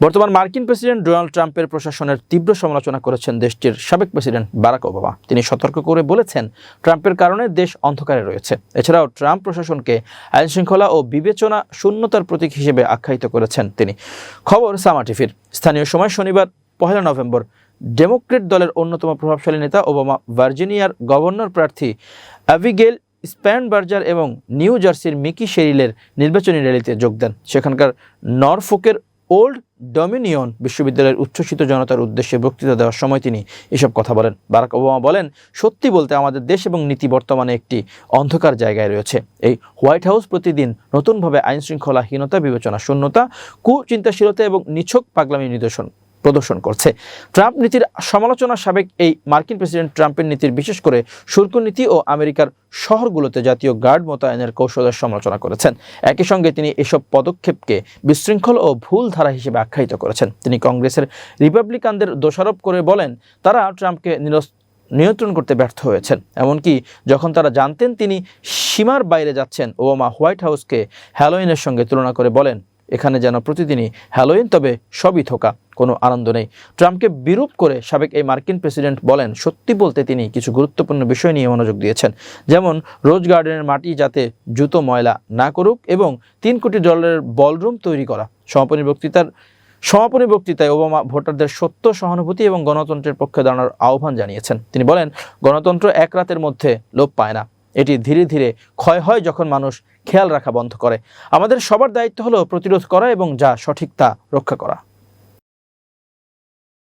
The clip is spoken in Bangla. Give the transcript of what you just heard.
বর্তমান মার্কিন প্রেসিডেন্ট ডোনাল্ড ট্রাম্পের প্রশাসনের তীব্র সমালোচনা করেছেন দেশটির সাবেক প্রেসিডেন্ট বারাক ওবামা। তিনি সতর্ক করে বলেছেন, ট্রাম্পের কারণে দেশ অন্ধকারে রয়েছে। এছাড়াও ট্রাম্প প্রশাসনকে আইন শৃঙ্খলা ও বিবেচনা শূন্যতার প্রতীক হিসেবে আখ্যায়িত করেছেন তিনি। খবর সামা টিভির। স্থানীয় সময় শনিবার, পহেলা নভেম্বর, ডেমোক্রেট দলের অন্যতম প্রভাবশালী নেতা ওবামা, ভার্জিনিয়ার গভর্নর প্রার্থী অ্যাভিগেল স্প্যানবার্জার এবং নিউ জার্সির মিকি শেরিলের নির্বাচনী র্যালিতে যোগ দেন। সেখানকার নরফোকের ওল্ড ডমিনিয়ন বিশ্ববিদ্যালয়ের উচ্ছ্বসিত জনতার উদ্দেশ্যে বক্তৃতা দেওয়ার সময় তিনি এসব কথা বলেন। বারাক ওবামা বলেন, সত্যি বলতে আমাদের দেশ এবং নীতি বর্তমানে একটি অন্ধকার জায়গায় রয়েছে। এই হোয়াইট হাউস প্রতিদিন নতুনভাবে আইনশৃঙ্খলাহীনতা বিবেচনা শূন্যতা কুচিন্তাশীলতা এবং নিছক পাগলামি নিদর্শন। প্রদর্শন করছে। ট্রাম্প নীতির সমালোচনা সাবেক এই মার্কিন প্রেসিডেন্ট ট্রাম্পের নীতির, বিশেষ করে শুল্ক নীতি ও আমেরিকার শহরগুলোতে জাতীয় গার্ড মোতায়েনের কৌশলের সমালোচনা করেছেন। একই সঙ্গে তিনি এসব পদক্ষেপকে বিশৃঙ্খল ও ভুল ধারা হিসেবে আখ্যায়িত করেছেন। তিনি কংগ্রেসের রিপাবলিকানদের দোষারোপ করে বলেন, তারা ট্রাম্পকে নিরস, নিয়ন্ত্রণ করতে ব্যর্থ হয়েছেন। এমনকি যখন তারা জানতেন তিনি সীমার বাইরে যাচ্ছেন, ওবামা হোয়াইট হাউসকে হ্যালোইনের সঙ্গে তুলনা করে বলেন, এখানে যেন প্রতিদিনই হ্যালোইন, তবে সবই থোকা কোনো আনন্দ নেই। ট্রাম্পকে বিরূপ করে সাবেক এই মার্কিন প্রেসিডেন্ট বলেন, সত্যি বলতে তিনি কিছু গুরুত্বপূর্ণ বিষয় নিয়ে মনোযোগ দিয়েছেন। যেমন, রোজ গার্ডেনের মাটি যাতে জুতো, ময়লা না করুক এবং তিন কোটি ডলারের বলরুম তৈরি করা। সমাপনী বক্তৃতার সমাপনী বক্তৃতায় ওবামা ভোটারদের সত্য, সহানুভূতি এবং গণতন্ত্রের পক্ষে দাঁড়ানোর আহ্বান জানিয়েছেন। তিনি বলেন, গণতন্ত্র এক রাতের মধ্যে লোপ পায় না। এটি ধীরে ধীরে ক্ষয় হয় যখন মানুষ খেয়াল রাখা বন্ধ করে। আমাদের সবার দায়িত্ব হলো প্রতিরোধ করা এবং যা সঠিক তা রক্ষা করা।